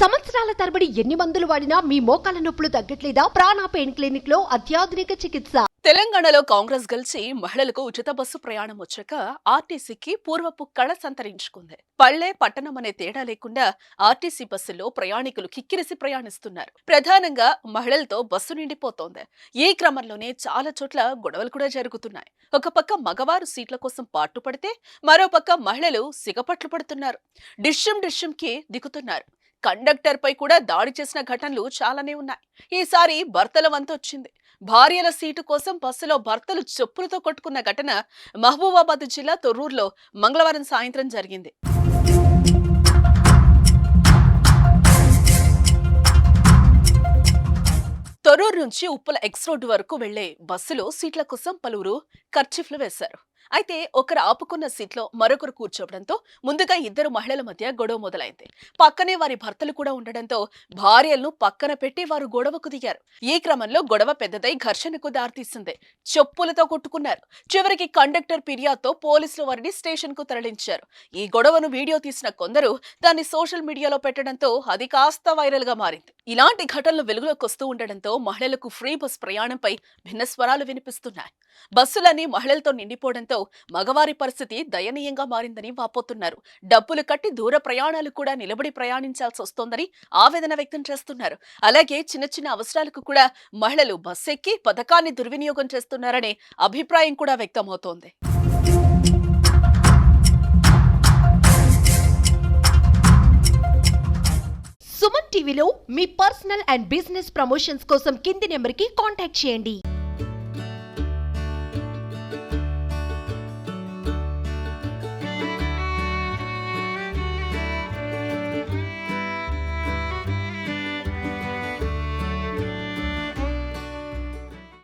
సంవత్సరాల తరబడి ఎన్ని మందులు వాడినా మీ మోకాల నొప్పులు తగ్గట్లేదా? ప్రాణ పెయిన్ క్లినిక్లో అత్యాధునిక చికిత్స. తెలంగాణలో కాంగ్రెస్ గెలిచి మహిళలకు ఉచిత బస్సు ప్రయాణం వచ్చాక ఆర్టీసీకి పూర్వపు కళ సంతరించుకుంది. పల్లె పట్టణం అనే తేడా లేకుండా ఆర్టీసీ బస్సులో ప్రయాణికులు కిక్కిరిసి ప్రయాణిస్తున్నారు. ప్రధానంగా మహిళలతో బస్సు నిండిపోతోంది. ఈ క్రమంలోనే చాలా చోట్ల గొడవలు కూడా జరుగుతున్నాయి. ఒక పక్క మగవారు సీట్ల కోసం పాటుపడితే పడితే మరోపక్క మహిళలు సిగపట్లు పడుతున్నారు. డిష్యం డిష్యంకి దిగుతున్నారు. కండక్టర్ పై కూడా దాడి చేసిన ఘటనలు చాలానే ఉన్నాయి. ఈసారి భర్తల వంతు వచ్చింది. భార్యల సీటు కోసం బస్సులో భర్తలు చెప్పులతో కొట్టుకున్న ఘటన మహబూబాబాద్ జిల్లా తొర్రూరులో మంగళవారం సాయంత్రం జరిగింది. తొర్రూరు నుంచి ఉప్పల ఎక్స్ రోడ్డు వరకు వెళ్ళే బస్సులో సీట్ల కోసం పలువురు ఖర్చీఫ్లు వేశారు. అయితే ఒకరు ఆపుకున్న సీట్లో మరొకరు కూర్చోవడంతో ముందుగా ఇద్దరు మహిళల మధ్య గొడవ మొదలైంది. పక్కనే వారి భర్తలు కూడా ఉండడంతో భార్యలను పక్కన పెట్టి వారు గొడవకు దిగారు. ఈ క్రమంలో గొడవ పెద్దదై ఘర్షణకు దారితీసింది. చెప్పులతో కొట్టుకున్నారు. చివరికి కండక్టర్ ఫిర్యాదుతో పోలీసులు వారిని స్టేషన్కు తరలించారు. ఈ గొడవను వీడియో తీసిన కొందరు దాన్ని సోషల్ మీడియాలో పెట్టడంతో అది కాస్త వైరల్గా మారింది. ఇలాంటి ఘటనలు వెలుగులోకి వస్తూ ఉండడంతో మహిళలకు ఫ్రీ బస్ ప్రయాణంపై భిన్న స్వరాలు వినిపిస్తున్నాయి. బస్సులన్నీ మహిళలతో నిండిపోవడంతో మగవారి పరిస్థితి దయనీయంగా మారిందని వాపోతున్నారు. డబ్బులు కట్టి దూర ప్రయాణాలు కూడా నిలబడి ప్రయాణించాల్సి వస్తోందని ఆవేదన వ్యక్తం చేస్తున్నారు. అలాగే చిన్న చిన్న అవసరాలకు కూడా మహిళలు బస్సు ఎక్కి పథకాన్ని దుర్వినియోగం చేస్తున్నారనే అభిప్రాయం కూడా వ్యక్తమవుతోంది. సుమన్ టీవీలో మీ పర్సనల్ అండ్ బిజినెస్ ప్రమోషన్స్ కోసం కింది నెంబర్కి కాంటాక్ట్ చేయండి.